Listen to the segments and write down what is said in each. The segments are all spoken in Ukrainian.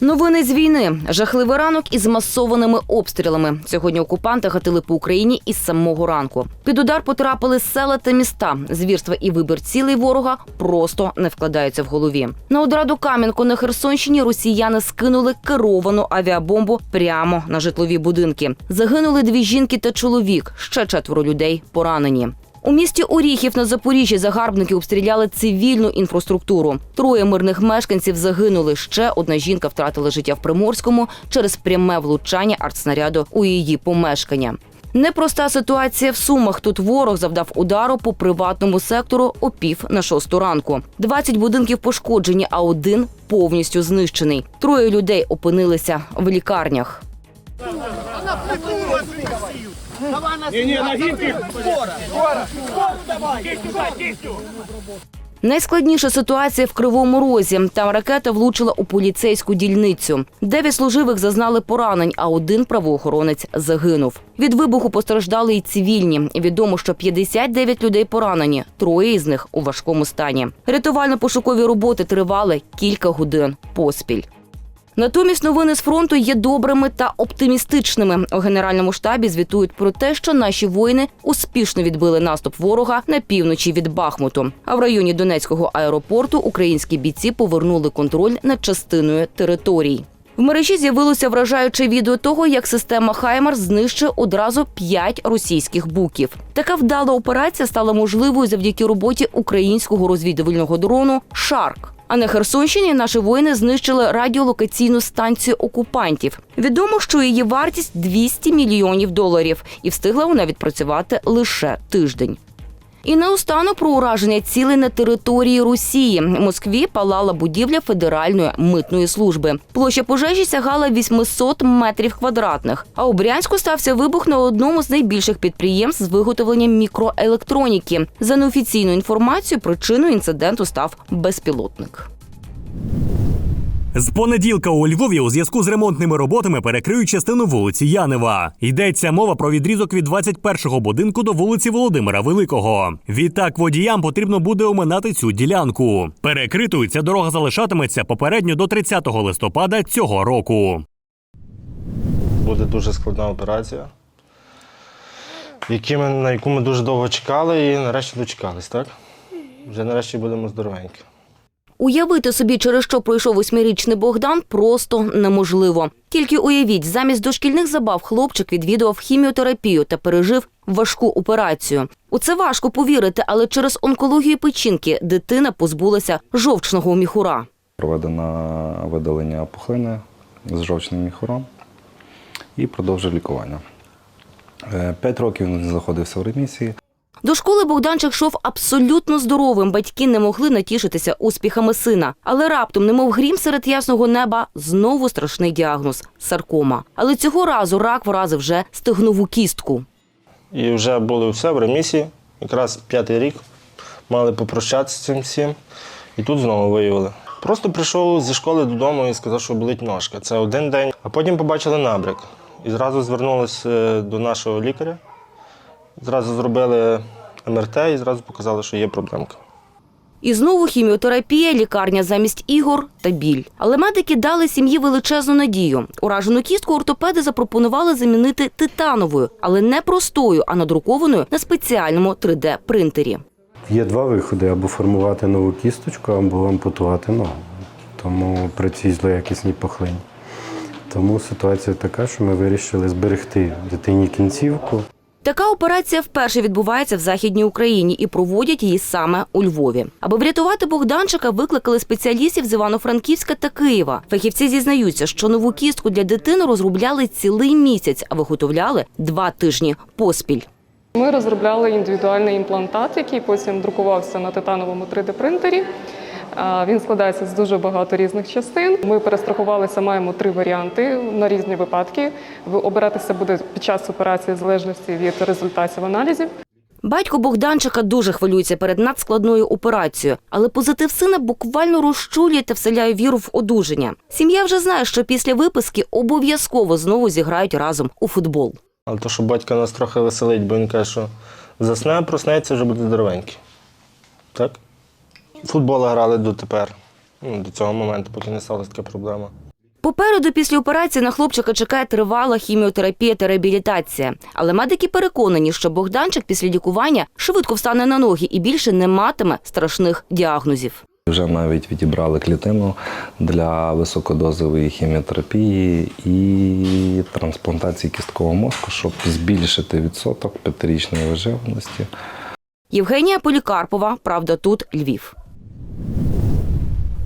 Новини з війни. Жахливий ранок із масованими обстрілами. Сьогодні окупанти гатили по Україні із самого ранку. Під удар потрапили села та міста. Звірства і вибір цілей ворога просто не вкладаються в голові. На одраду Кам'янку на Херсонщині росіяни скинули керовану авіабомбу прямо на житлові будинки. Загинули дві жінки та чоловік. Ще четверо людей поранені. У місті Оріхів на Запоріжжі загарбники обстріляли цивільну інфраструктуру. Троє мирних мешканців загинули. Ще одна жінка втратила життя в Приморському через пряме влучання артснаряду у її помешкання. Непроста ситуація в Сумах. Тут ворог завдав удару по приватному сектору о пів на шосту ранку. 20 будинків пошкоджені, а один повністю знищений. Троє людей опинилися в лікарнях. Найскладніша ситуація в Кривому Розі. Там ракета влучила у поліцейську дільницю. Дев'ять служивих зазнали поранень, а один правоохоронець загинув. Від вибуху постраждали й цивільні. Відомо, що 59 людей поранені, троє із них у важкому стані. Рятувально-пошукові роботи тривали кілька годин поспіль. Натомість новини з фронту є добрими та оптимістичними. У генеральному штабі звітують про те, що наші воїни успішно відбили наступ ворога на півночі від Бахмуту. А в районі Донецького аеропорту українські бійці повернули контроль над частиною територій. В мережі з'явилося вражаюче відео того, як система Хаймар знищує одразу п'ять російських буків. Така вдала операція стала можливою завдяки роботі українського розвідувального дрону Шарк. А на Херсонщині наші воїни знищили радіолокаційну станцію окупантів. Відомо, що її вартість 200 мільйонів доларів, і встигла вона відпрацювати лише тиждень. І наостанок про ураження цілей на території Росії. В Москві палала будівля Федеральної митної служби. Площа пожежі сягала 800 метрів квадратних. А у Брянську стався вибух на одному з найбільших підприємств з виготовлення мікроелектроніки. За неофіційною інформацією, причиною інциденту став безпілотник. З понеділка у Львові у зв'язку з ремонтними роботами перекриють частину вулиці Янева. Йдеться мова про відрізок від 21-го будинку до вулиці Володимира Великого. Відтак водіям потрібно буде оминати цю ділянку. Перекритою ця дорога залишатиметься попередньо до 30 листопада цього року. Буде дуже складна операція, які ми, на яку ми дуже довго чекали і нарешті дочекались, так? Вже нарешті будемо здоровенькі. Уявити собі, через що пройшов восьмирічний Богдан, просто неможливо. Тільки уявіть, замість дошкільних забав хлопчик відвідував хіміотерапію та пережив важку операцію. У це важко повірити, але через онкологію печінки дитина позбулася жовчного міхура. Проведено видалення пухлини з жовчним міхуром і продовжив лікування. Е, П'ять років він знаходився в ремісії. До школи Богданчик йшов абсолютно здоровим. Батьки не могли натішитися успіхами сина. Але раптом, немов грім серед ясного неба, знову страшний діагноз саркома. Але цього разу рак вразив вже стегнову кістку. І вже були все в ремісії, якраз п'ятий рік. Мали попрощатися з цим всім. І тут знову виявили. Просто прийшов зі школи додому і сказав, що болить ножка. Це один день. А потім побачили набряк. І зразу звернулися до нашого лікаря. Зразу зробили МРТ і зразу показали, що є проблемка. І знову хіміотерапія, лікарня замість ігор та біль. Але медики дали сім'ї величезну надію. Уражену кістку ортопеди запропонували замінити титановою, але не простою, а надрукованою на спеціальному 3D-принтері. Є два виходи: або формувати нову кісточку, або ампутувати ногу. Тому при цій злоякісній пухлині. Тому ситуація така, що ми вирішили зберегти дитині кінцівку. Така операція вперше відбувається в Західній Україні і проводять її саме у Львові. Аби врятувати Богданчика, викликали спеціалістів з Івано-Франківська та Києва. Фахівці зізнаються, що нову кістку для дитини розробляли цілий місяць, а виготовляли два тижні поспіль. Ми розробляли індивідуальний імплантат, який потім друкувався на титановому 3D-принтері. Він складається з дуже багато різних частин. Ми перестрахувалися, маємо три варіанти на різні випадки. Обиратися буде під час операції в залежності від результатів аналізів. Батько Богданчика дуже хвилюється перед надскладною операцією, але позитив сина буквально розчулює та вселяє віру в одужання. Сім'я вже знає, що після виписки обов'язково знову зіграють разом у футбол. Але то, що батька нас трохи веселить, бо він каже, що засне, проснеться, вже буде здоровенький. Так? Футбол грали дотепер. Ну, до цього моменту, поки не сталася така проблема. Попереду після операції на хлопчика чекає тривала хіміотерапія та реабілітація. Але медики переконані, що Богданчик після лікування швидко встане на ноги і більше не матиме страшних діагнозів. Вже навіть відібрали клітину для високодозової хіміотерапії і трансплантації кісткового мозку, щоб збільшити відсоток п'ятирічної виживаності. Євгенія Полікарпова, правда, тут Львів.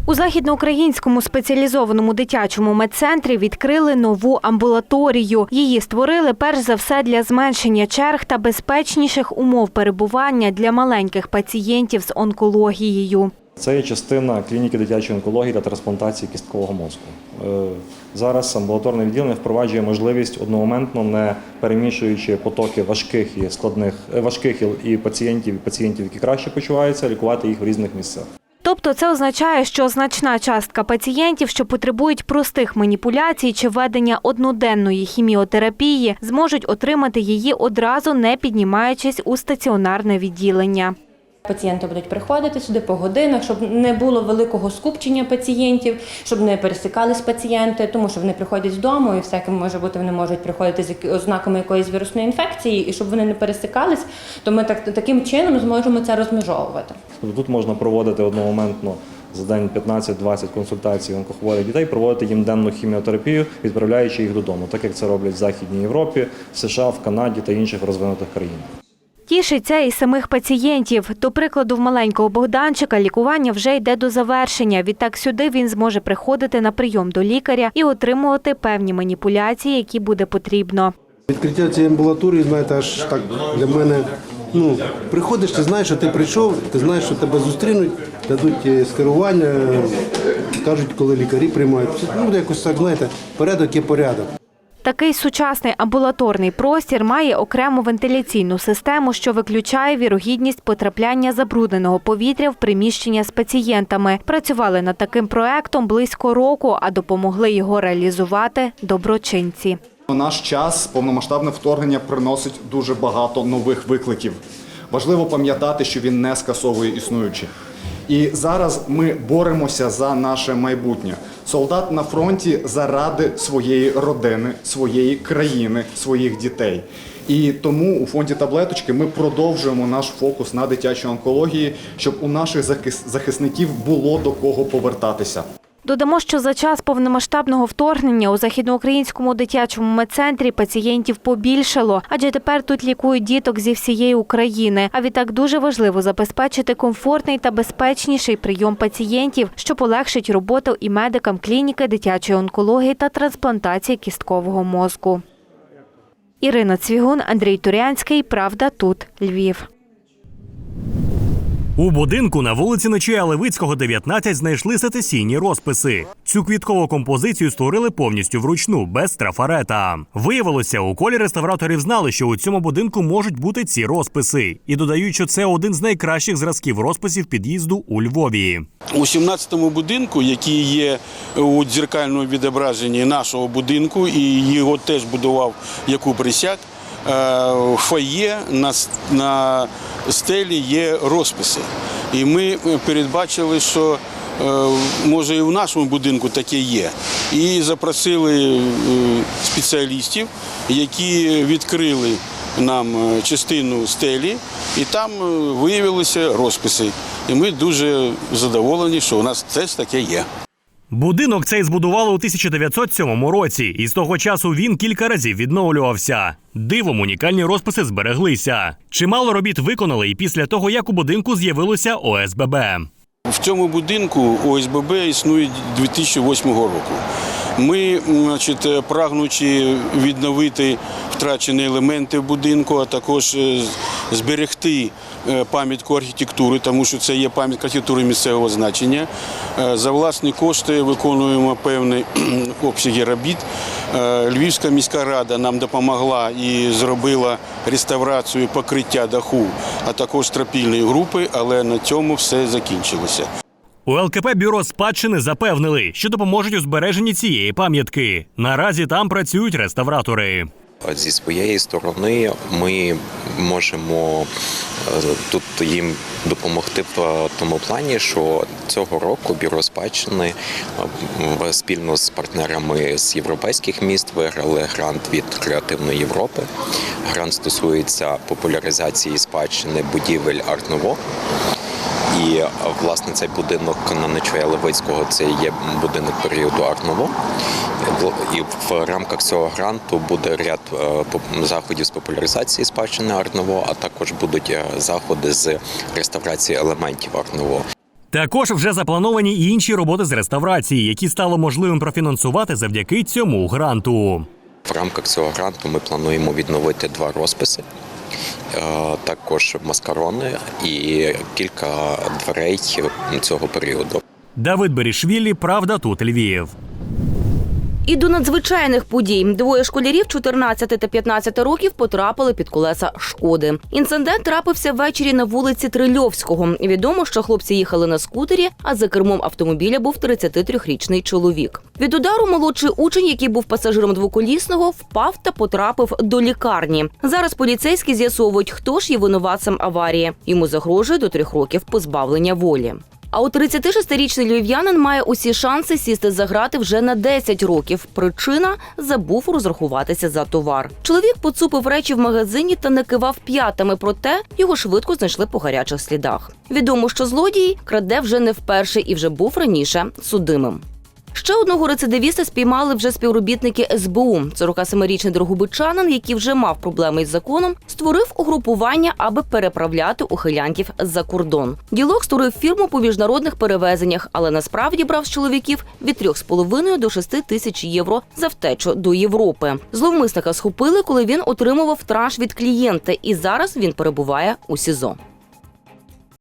У західноукраїнському спеціалізованому дитячому медцентрі відкрили нову амбулаторію. Її створили перш за все для зменшення черг та безпечніших умов перебування для маленьких пацієнтів з онкологією. Це є частина клініки дитячої онкології та трансплантації кісткового мозку. Е, Зараз амбулаторне відділення впроваджує можливість одномоментно, не перемішуючи потоки важких і складних е, важких і- пацієнтів, і пацієнтів, які краще почуваються, лікувати їх в різних місцях. Тобто це означає, що значна частка пацієнтів, що потребують простих маніпуляцій чи введення одноденної хіміотерапії, зможуть отримати її одразу не піднімаючись у стаціонарне відділення. Пацієнти будуть приходити сюди по годинах, щоб не було великого скупчення пацієнтів, щоб не пересикались пацієнти, тому що вони приходять з дому і всяке може бути, вони можуть приходити з ознаками якоїсь вірусної інфекції, і щоб вони не пересикались, то ми так таким чином зможемо це розмежовувати. Тобто тут можна проводити одномоментно за день 15-20 консультацій онкохворих дітей, проводити їм денну хіміотерапію, відправляючи їх додому, так як це роблять в Західній Європі, США, в Канаді та інших розвинутих країнах. Тішиться і самих пацієнтів. До прикладу, в маленького Богданчика лікування вже йде до завершення. Відтак сюди він зможе приходити на прийом до лікаря і отримувати певні маніпуляції, які буде потрібно. Відкриття цієї амбулаторії, знаєте, аж так для мене. Ну, приходиш, ти знаєш, що ти прийшов, ти знаєш, що тебе зустрінуть, дадуть е, скерування, скажуть, коли лікарі приймають. Ну, якось так, знаєте, порядок є порядок. Такий сучасний амбулаторний простір має окрему вентиляційну систему, що виключає вірогідність потрапляння забрудненого повітря в приміщення з пацієнтами. Працювали над таким проектом близько року, а допомогли його реалізувати доброчинці. У наш час повномасштабне вторгнення приносить дуже багато нових викликів. Важливо пам'ятати, що він не скасовує існуючі. І зараз ми боремося за наше майбутнє. Солдат на фронті заради своєї родини, своєї країни, своїх дітей. І тому у фонді таблеточки ми продовжуємо наш фокус на дитячій онкології, щоб у наших захис- захисників було до кого повертатися. Додамо, що за час повномасштабного вторгнення у західноукраїнському дитячому медцентрі пацієнтів побільшало, адже тепер тут лікують діток зі всієї України. А відтак дуже важливо забезпечити комфортний та безпечніший прийом пацієнтів, що полегшить роботу і медикам клініки дитячої онкології та трансплантації кісткового мозку. Ірина Цвігун, Андрій Турянський. Правда, тут Львів. У будинку на вулиці Нечія Левицького, 19, знайшли сецесійні розписи. Цю квіткову композицію створили повністю вручну, без трафарета. Виявилося, у колі реставраторів знали, що у цьому будинку можуть бути ці розписи, і додають, що це один з найкращих зразків розписів під'їзду у Львові. У 17-му будинку, який є у дзеркальному відображенні нашого будинку, і його теж будував Якуб Присяк, е, в фоє на, на стелі є розписи. І ми е, передбачили, що е, може і в нашому будинку таке є. І запросили е, спеціалістів, які відкрили нам е, частину стелі, і там е, виявилися розписи. І ми дуже задоволені, що у нас теж таке є. Будинок цей збудували у 1907 році, і з того часу він кілька разів відновлювався. Дивом унікальні розписи збереглися. Чимало робіт виконали і після того, як у будинку з'явилося ОСББ. В цьому будинку ОСББ існує 2008 року. Ми, значить, прагнучи відновити втрачені елементи будинку, а також е, зберегти е, пам'ятку архітектури, тому що це є пам'ятка архітектури місцевого значення. е, За власні кошти виконуємо певні обсяги робіт. Е, Львівська міська рада нам допомогла і зробила реставрацію покриття даху, а також трапільної групи, але на цьому все закінчилося. У ЛКП бюро спадщини запевнили, що допоможуть у збереженні цієї пам'ятки. Наразі там працюють реставратори. Зі своєї сторони ми можемо е, тут їм допомогти в тому плані, що цього року бюро спадщини е, спільно з партнерами з європейських міст виграли грант від Креативної Європи. Грант стосується популяризації спадщини будівель Арт-Ново. І е, власне цей будинок на Нечуя Левицького це є будинок періоду Арт-Ново. І в рамках цього гранту буде ряд е, заходів з популяризації спадщини Арт-Ново, а також будуть е, заходи з реставрації елементів Арт-Ново. Також вже заплановані і інші роботи з реставрації, які стало можливим профінансувати завдяки цьому гранту. В рамках цього гранту ми плануємо відновити два розписи, е, також маскарони і кілька дверей цього періоду. Давид Берішвілі, правда, тут Львів. І до надзвичайних подій двоє школярів 14 та 15 років потрапили під колеса шкоди. Інцидент трапився ввечері на вулиці Трильовського. Відомо, що хлопці їхали на скутері, а за кермом автомобіля був 33-річний чоловік. Від удару молодший учень, який був пасажиром двоколісного, впав та потрапив до лікарні. Зараз поліцейські з'ясовують, хто ж є винуватцем аварії. Йому загрожує до трьох років позбавлення волі. А от 36-річний львів'янин має усі шанси сісти за грати вже на 10 років. Причина забув розрахуватися за товар. Чоловік поцупив речі в магазині та не кивав п'ятами, проте його швидко знайшли по гарячих слідах. Відомо, що злодій краде вже не вперше і вже був раніше судимим. Ще одного рецидивіста спіймали вже співробітники СБУ. 47-річний дрогобичанин, який вже мав проблеми із законом, створив угрупування, аби переправляти ухилянків за кордон. Ділок створив фірму по міжнародних перевезеннях, але насправді брав з чоловіків від 3,5 до 6 тисяч євро за втечу до Європи. Зловмисника схопили, коли він отримував транш від клієнта, і зараз він перебуває у СІЗО.